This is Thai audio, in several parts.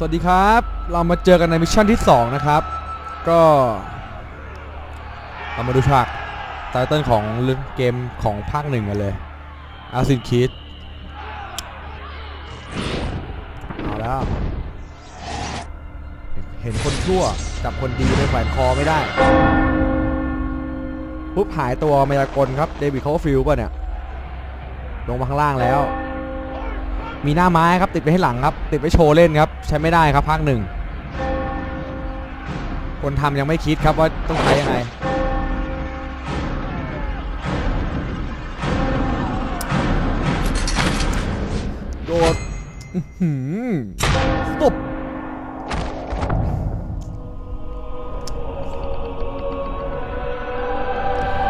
สวัสดีครับ เรามาเจอกันในมิชชั่นที่ 2 นะครับ ก็เรามาดูฉากไตเติ้ลของเกมของภาคหนึ่งกันเลยอาซินคิดเอาแล้วเห็นคนชั่วจับคนดีในแขวนคอไม่ได้ปุ๊บหายตัวมายากลครับ เดวิดเขาฟิลป่ะเนี่ย ลงมาข้างล่างแล้ว มีหน้าไม้ครับติดไปให้หลังครับ ติดไปโชว์เล่นครับ ใช้ไม่ได้ครับภาคหนึ่งคนทำยังไม่คิดครับว่าต้องใช้ยังไงโดดอื้อหือสตุบ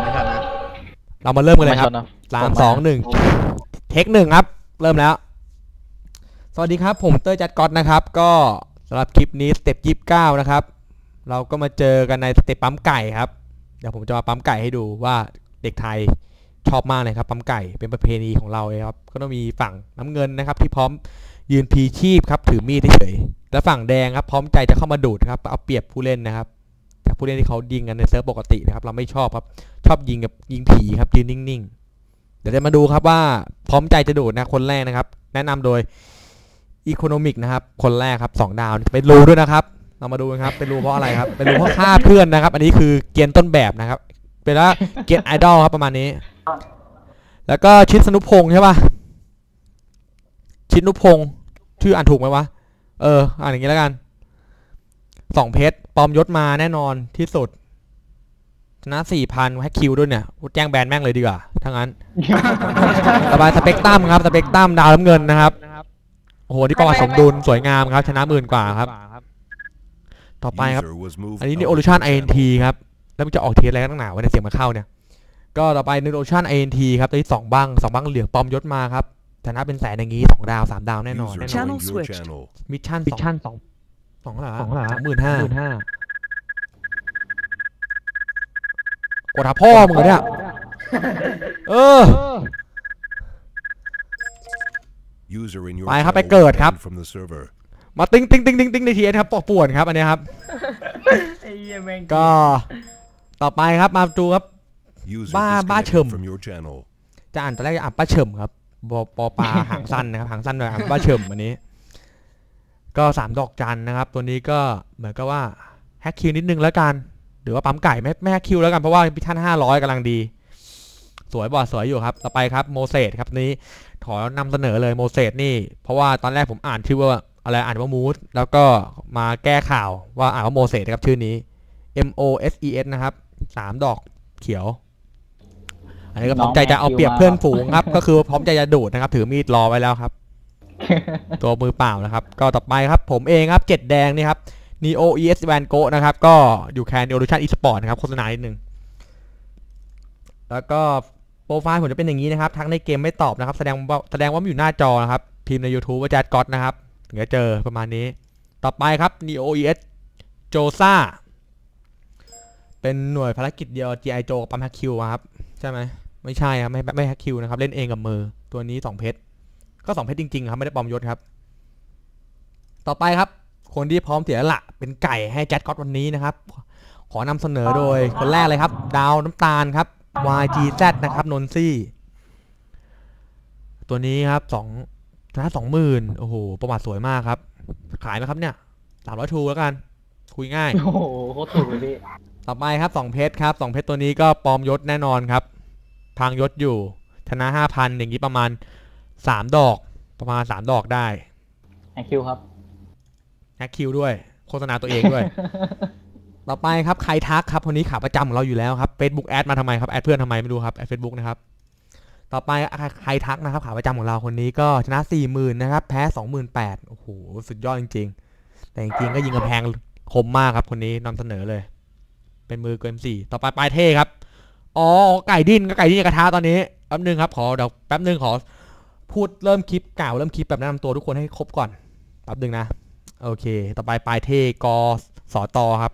ไม่ทันนะเรามาเริ่มกันเลยครับไม่ชนนะสามสองหนึ่งเทคหนึ่งครับ เริ่มแล้ว สวัสดีครับ ผมเต้ยจัดก๊อตนะครับ ก็สำหรับคลิปนี้สเต็ปยี่สิบเก้านะครับ เราก็มาเจอกันในสเต็ปปั๊มไก่ครับ เดี๋ยวผมจะมาปั๊มไก่ให้ดูว่าเด็กไทยชอบมากเลยครับปั๊มไก่เป็นประเพณีของเราเลยครับ ก็ต้องมีฝั่งน้ำเงินนะครับ ที่พร้อมยืนพีชีพครับถือมีดเฉยและฝั่งแดงครับพร้อมใจจะเข้ามาดูดครับเอาเปรียบผู้เล่นนะครับจากผู้เล่นที่เขายิงกันในเซิร์ฟปกตินะครับ เราไม่ชอบครับชอบยิงกับยิงผีครับยืนนิ่งๆ เดี๋ยวจะมาดูครับว่าพร้อมใจจะดูดนะคนแรกนะครับ แนะนำโดย อีโคโนมิกนะครับ คนแรกครับสองดาวเป็นรูด้วยนะครับ เรามาดูกันครับ เป็นรูเพราะอะไรครับ เป็นรูเพราะฆ่าเพื่อนนะครับ อันนี้คือเกียนต้นแบบนะครับ เป็นว่าเกียนไอดอลครับประมาณนี้ แล้วก็ชิดสนุพงษ์ใช่ป่ะ ชิดนุพงษ์ชื่ออ่านถูกไหมวะ เออ อ่านอย่างนี้แล้วกันสองเพชรปลอมยศมาแน่นอนที่สุดชนะสี่พันแฮกคิวด้วยเนี่ยแจ้งแบนแม่งเลยดีกว่าถ้างั้น ต่อไปสเปกตัมครับ สเปกตัมดาวน้ำเงินนะครับ โอ้โหที่ประวัติสมดุลสวยงามครับ ชนะหมื่นกว่าครับ ต่อไปครับ อันนี้นี่โอลูชัน INT ครับ แล้วมันจะออกเทสอะไรกันตั้งหนาวะเนี่ยเสียงมาเข้าเนี่ย ก็ต่อไปนิโอลูชัน INT ครับตัวที่สองบ้างสองบ้างเหลืองปลอมยศมาครับชนะเป็นแสนอย่างงี้สองดาวสามดาวแน่นอนแน่นอน Channel switched. มิชชั่นมิชชั่นสองสองเท่าไหร่สองเท่าไหร่หมื่นห้าหมื่นห้ากดหาพ่อมึงเหรอเนี่ยเออ ไปครับไปเกิดครับ มาติ้งติ้งติ้งติ้งติ้งในทีครับปวดป่วนครับอันเนี้ยครับไอ้เหี้ยแม่งก็ต่อไปครับมาดูครับบ้าบ้าบ้าบ้าเฉิเฉิมมจะอ่านตอนแรกจะอ่านป้าเฉิมครับบอปอปลาหางสั้นนะครับหางสั้นหน่อยอ่านป้าเฉิมอันนี้ ก็สามดอกจันนะครับ ตัวนี้ก็เหมือนกับว่าแฮกคิวนิดนึงแล้วกัน หรือว่าปั๊มไก่ไม่ไม่แฮกคิวแล้วกันเพราะว่าพิทันห้าร้อยกำลังดี สวยบอดสวยอยู่ครับ ต่อไปครับโมเสสครับนี้ขอนำเสนอเลยโมเสสนี่ เพราะว่าตอนแรกผมอ่านชื่อว่าอะไรอ่านว่ามูสแล้วก็มาแก้ข่าวว่าอ่านว่าโมเสสครับชื่อนี้ M O S E S นะครับสามดอกเขียว อันนี้ก็พร้อมใจจะเอาเปรียบเพื่อนฝูงครับ ก็คือพร้อมใจจะดูดนะครับ ถือมีดรอไว้แล้วครับ ตัวมือเปล่านะครับ ก็ต่อไปครับ ผมเองครับเจ็ดแดงนี่ครับ Neo ES Van Go นะครับ ก็อยู่แคน Evolution Esport นะครับโฆษณานิดนึงแล้วก็ โปรไฟล์ผมจะเป็นอย่างนี้นะครับ ทั้งในเกมไม่ตอบนะครับ แสดงว่าแสดงว่ามันอยู่หน้าจอนะครับ พิมพ์ใน YouTube ว่าแจดก็อตนะครับ ถึงจะเจอประมาณนี้ ต่อไปครับ Neo ES Josa เป็นหน่วยภารกิจเดียว GI Joe กับปั๊มฮักคิวครับ ใช่ไหมไม่ใช่ครับ ไม่ไม่ฮักคิวนะครับ เล่นเองกับมือ ตัวนี้สองเพชร ก็สองเพชรจริง ๆ ครับ ไม่ได้ปลอมยศครับ ต่อไปครับ คนที่พร้อมเสียละเป็นไก่ให้แจ็คก็อตวันนี้นะครับ ขอนำเสนอโดยคนแรกเลยครับ ดาวน้ำตาลครับ YGZ นะครับนนซี่ ตัวนี้ครับสองชนะสองหมื่นโอ้โห ประวัติสวยมากครับ ขายไหมครับเนี่ยสามร้อยทูแล้วกัน คุยง่าย โอ้โหโคตรถูกเลยพี่ ต่อไปครับสองเพชรครับสองเพชรตัวนี้ก็ปลอมยศแน่นอนครับ พังยศอยู่ ชนะห้าพันอย่างนี้ประมาณสามดอก ประมาณสามดอกได้แองคิวครับแฮกคิวด้วย โฆษณาตัวเองด้วย ต่อไปครับใครทักครับคนนี้ขาประจำของเราอยู่แล้วครับ Facebook แอดมาทำไมครับแอดเพื่อนทำไมไม่รู้ครับแอดเฟซบุ๊กนะครับต่อไปใครทักนะครับขาประจำของเราคนนี้ก็ชนะสี่หมื่นนะครับแพ้สองหมื่นแปดโอ้โหสุดยอดจริง ๆ แต่จริงๆก็ยิงกระแพงคมมากครับคนนี้นำเสนอเลย เป็นมือเกินสี่ต่อไปปลายเท่ครับอ๋อไก่ดิ้นก็ไก่ดิ้นในกระทะตอนนี้แป๊บนึงครับขอเดี๋ยวแป๊บนึงขอพูดเริ่มคลิปกล่าวเริ่มคลิปแบบแนะนำตัวทุกคนให้ครบก่อนแป๊บนึงนะโอเค ต่อไปปลายเท่กอสอตอครับ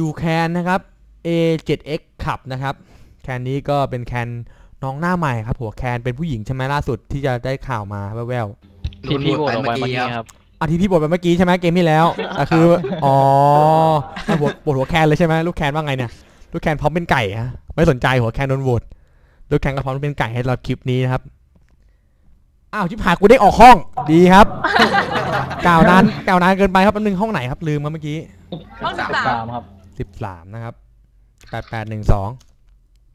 ยูแคนนะครับ A7X ขับนะครับ แคนนี้ก็เป็นแคนน้องหน้าใหม่ครับหัวแคนเป็นผู้หญิงใช่ไหมล่าสุดที่จะได้ข่าวมาแว่วที่พี่โหวตออกไปเมื่อกี้ครับอาที่พี่บทไปเมื่อกี้ใช่ไหมเกมที่แล้วแต่คือ อ๋อให้บทบทหัวแคนเลยใช่ไหมลูกแคนว่าไงเนี่ย ลูกแคนพร้อมเป็นไก่ฮะไม่สนใจหัวแคนโดนโหวตลูกแคนก็พร้อมเป็นไก่ให้เราคลิปนี้นะครับ อ้าวชิบหายกูได้ออกห้อง ดีครับกล่าวนานกล่าวนานเกินไปครับแป๊บนึงห้องไหนครับลืมมาเมื่อกี้ห้องสิบสาสามมครับ สิบสามนะครับแปดแปดหนึ่งสอง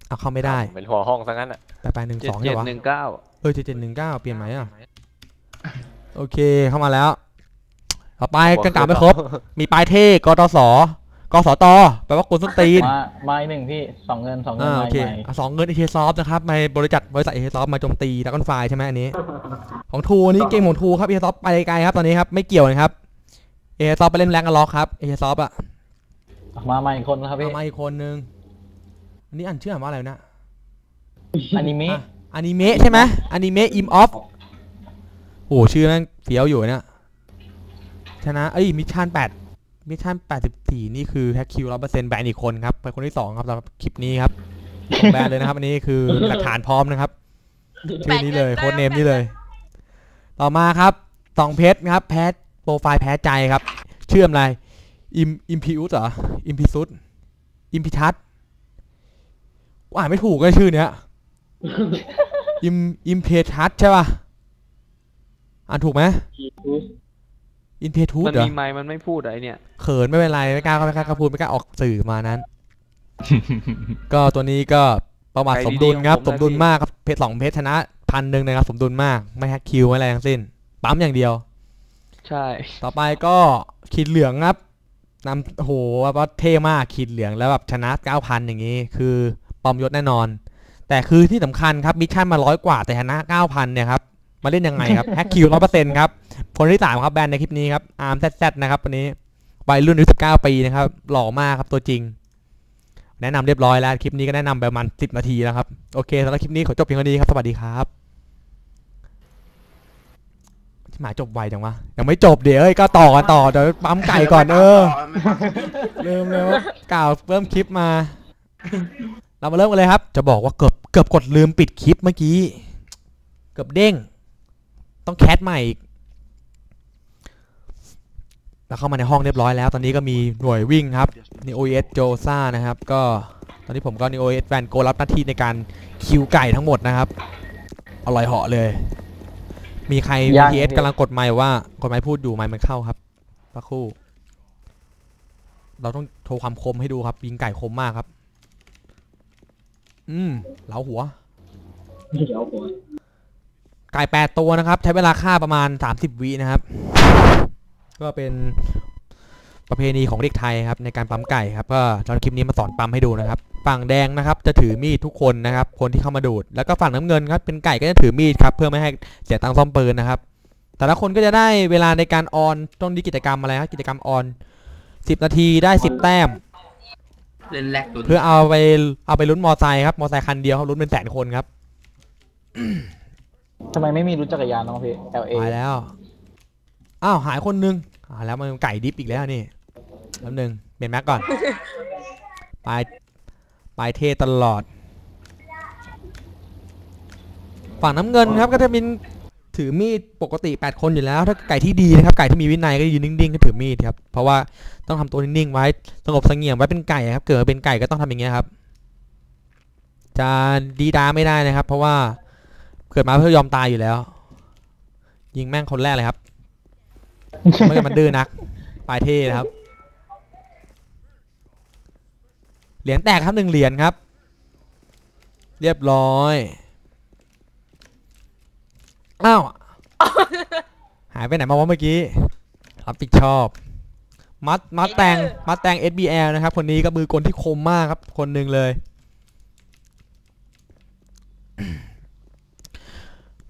เอาเข้าไม่ได้เป็นหัวห้องซะงั้นอะแปดแปดหนึ่งเจ็สดองเจ็ใช่ดปะหนึ่งเก้าเออเจ็ดเจ็ดหนึ่งเก้าเปลี่ยนไหมอะโอเคเข้ามาแล้ว ต่อไปกันกล่าวไม่ครบ มีปลายเท่กตสกสตแปลว่ากุนส้นตีนมามาอีกหนึ่งพี่สองเงินสองเงินอ่ามาโอเคใหม่อะสองเงินเอเซอฟนะครับในบริษัทบริษัทเอเซอฟมาโจมตีดักกอนไฟใช่ไหมอันนี้ ของทูอันนี้เกมของทูครับเอเซอฟไปไกลครับตอนนี้ครับไม่เกี่ยวนะครับเอเซอฟไปเล่นแรงกันล็อกครับเอเซอฟอะ มาใหม่อีกคนนะครับพี่เอามาอีกคนนึง อันนี้อ่านชื่ออ่านว่าอะไรนะอนิเมะอะอนิเมะใช่ไหมอนิเมะอิมออฟโอ้ชื่อแม่งเฟี้ยวอยู่เนี่ยชนะ เอ้ย มิชชั่นแปดมิชชั่นแปดสิบสี่นี่คือแท็กคิวร้อยเปอร์เซ็นต์แบนอีกคนครับเป็นคนที่สองครับสำหรับคลิปนี้ครับ แบนเลยนะครับ อันนี้คือหลักฐานพร้อมนะครับ ชื่อนี้เลยโค้ดเนมนี่เลย ต่อมาครับสองเพชรครับ แพ้โปรไฟล์แพ้ใจครับ เชื่อมอะไร อิมอิมพิอุสเหรออิมพิซุสอิมพิทัศอ่านไม่ถูกเลยชื่อเนี้ยอิมอิมเพทัสใช่ป่ะอ่านถูกไหมอินเพทูสมันเหรอมีไม้มันไม่พูดอะไอเนี่ยเขินไม่เป็นไรไม่กล้าไม่กล้าพูดไม่กล้าออกสื่อมานั้น ก็ตัวนี้ก็ประวัติสมดุลครับ สมดุลมากครับเพชรสองเพชรชนะพันหนึ่งนะครับสมดุลมากไม่แฮกคิวไม่อะไรทั้งสิ้น ปั๊มอย่างเดียว ใช่ ต่อไปก็ขีดเหลืองครับ นำโอ้โหว่าเท่มากขีดเหลืองแล้วแบบชนะ 9,000 อย่างนี้ คือปลอมยศแน่นอน แต่คือที่สำคัญครับมิชชั่นมาร้อยกว่าแต่ชนะ 9,000 เนี่ยครับ มาเล่นยังไงครับแฮกคิวร้อยเปอร์เซ็นต์ครับ คนที่สามครับแบนในคลิปนี้ครับอาร์มแซดนะครับวันนี้วัยรุ่นอายุ19ปีนะครับ หล่อมากครับตัวจริง แนะนำเรียบร้อยแล้ว คลิปนี้ก็แนะนำไปประมาณ10นาทีแล้วครับ โอเคสำหรับคลิปนี้ขอจบเพียงเท่านี้ครับ สวัสดีครับที่ หมายจบไวจังวะยังไม่จบเดี๋ยวเอ้ยก็ต่อกันต่อเดี๋ยวปั๊มไก่ก่อนเออเริ่มเลยว่ากล่าวเริ่มคลิปมา เรามาเริ่มกันเลยครับ จะบอกว่าเกือบเกือบกดลืมปิดคลิปเมื่อกี้ เกือบเด้ง ต้องแคสใหม่อีกแล้วเข้ามาในห้องเรียบร้อยแล้ว ตอนนี้ก็มีหน่วยวิ่งครับ n o s j o s a นะครับ ก็ตอนนี้ผมก็ n o s แวนโกรับหน้าที่ในการคิวไก่ทั้งหมดนะครับอร่อยเหาะเลย มีใคร BTS กำลังกดไมค์ว่ากดไมค์พูดอยู่ไมค์มันเข้าครับสักครู่ เราต้องโชว์ความคมให้ดูครับยิงไก่คมมากครับ อืมเหลาหัวไก่แปดตัวนะครับ ใช้เวลาฆ่าประมาณ 30 วินะครับ ก็เป็นประเพณีของเด็กไทยครับ ในการปั๊มไก่ครับ ก็ตอนคลิปนี้มาสอนปั๊มให้ดูนะครับ ฝั่งแดงนะครับจะถือมีดทุกคนนะครับ คนที่เข้ามาดูด แล้วก็ฝั่งน้ำเงินครับเป็นไก่ก็จะถือมีดครับเพื่อไม่ให้เสียตังค์ซ่อมปืนนะครับ แต่ละคนก็จะได้เวลาในการออนต้องดีกิจกรรมอะไรครับกิจกรรมออน10นาทีได้10แต้มเล่นแรกตัวเพื่อเอาไปเอาไปลุ้นมอไซค์ครับมอไซค์คันเดียวครับลุ้นเป็นแสนคนครับทำไมไม่มีรถจักรยานน้องพี่ LA หายแล้ว อ้าวหายคนนึงหายแล้วมันไก่ดิฟอีกแล้วนี่แป๊บนึงเปลี่ยนแม็กก่อนปลาย ปลายเทตลอด ฝั่งน้ำเงินครับก็จะเป็นถือมีดปกติ 8 คนอยู่แล้ว ถ้าไก่ที่ดีนะครับไก่ที่มีวินัยก็ยืนนิ่งๆก็ถือมีดครับเพราะว่าต้องทำตัวนิ่งๆไว้สงบสงี่ยมไว้เป็นไก่ครับเกิดเป็นไก่ก็ต้องทำอย่างเงี้ยครับ จะดีดาไม่ได้นะครับ เพราะว่าเกิดมาเพื่อยอมตายอยู่แล้ว ยิงแม่งคนแรกเลยครับไม่งั้นมันดื้อนักปลายเท่นะครับ เหรียญแตกครับหนึ่งเหรียญครับ เรียบร้อยอ้าวหายไปไหนมาวะเมื่อกี้ รับผิดชอบ มัดมัดแตงมัดแตง SBL นะครับ คนนี้ก็มือกลที่คมมากครับ คนหนึ่งเลย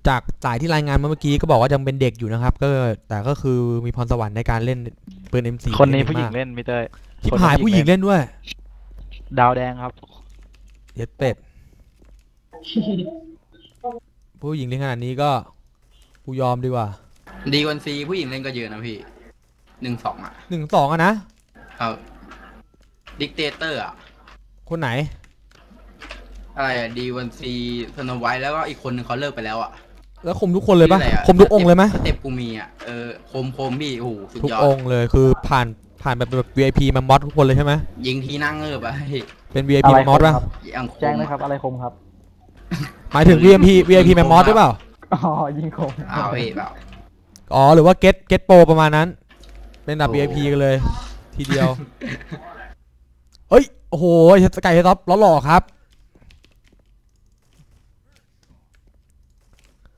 จากสายที่รายงานมาเมื่อกี้ก็บอกว่ายังเป็นเด็กอยู่นะครับ ก็แต่ก็คือมีพรสวรรค์ในการเล่นปืน M4 คนนี้ได้ดีผู้หญิงมากเล่นพี่เต้ยชิบหายผู้หญิงเล่นด้วย ดาวแดงครับ เย็ดเป็ด ผู้หญิงเล่นขนาดนี้ก็กูยอมดีกว่าดีวันซีผู้หญิงเล่นก็เยอะนะพี่หนึ่งสองอะหนึ่งสองอะนะ เอาดิกเตเตอร์อะ คนไหน อะไรอะดีวันซีสโนไวท์แล้วก็อีกคนหนึ่งเขาเลิกไปแล้วอะแล้วคมทุกคนเลยปะชื่ออรคมทุกองค์เลยไหมสเต็ปกูมีอะเออคมคมพี่โอ้โหสุดทุกยอดองค์เลยคือผ่าน ผ่านแบบแบบ VIP มามอสทุกคนเลยใช่ไหมยิงทีนั่งเงือบอะเฮ้ยเป็น VIP อะไรมามอสป่ะครับ ยังคมแจ้งเลยครับ อะไรคมครับ หมายถึง VIP VIP มามอสหรือเปล่าอ๋อ ยิงคมอ้าวพี่เปล่า อ๋อหรือว่า get get pro ประมาณนั้น เป็นแบบโอ้ VIP กันเลย ทีเดียวเอ้ยโอ้โหสกายเฮดท็อปล้อหล่อครับ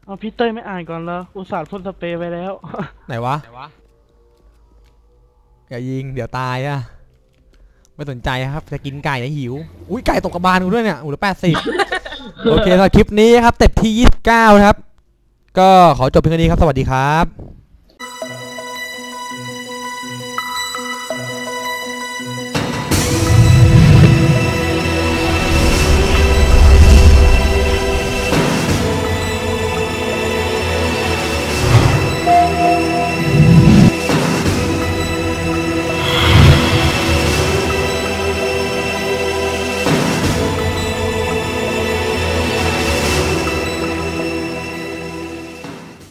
เอาพี่เต้ยไม่อ่านก่อนแล้ว อุตส่าห์พ่นสเปรย์ไปแล้ว ไหนวะ อย่ายิงเดี๋ยวตายอะไม่สนใจครับ จะกินไก่นะหิว อุ้ยไก่ตกกระบาลกูด้วยเนี่ยอุ้ยแปดสิบโอเคสำหรับคลิปนี้ครับเต็ปที่ยี่สิบเก้าครับ ก็ขอจบเพียงเท่านี้ครับ สวัสดีครับ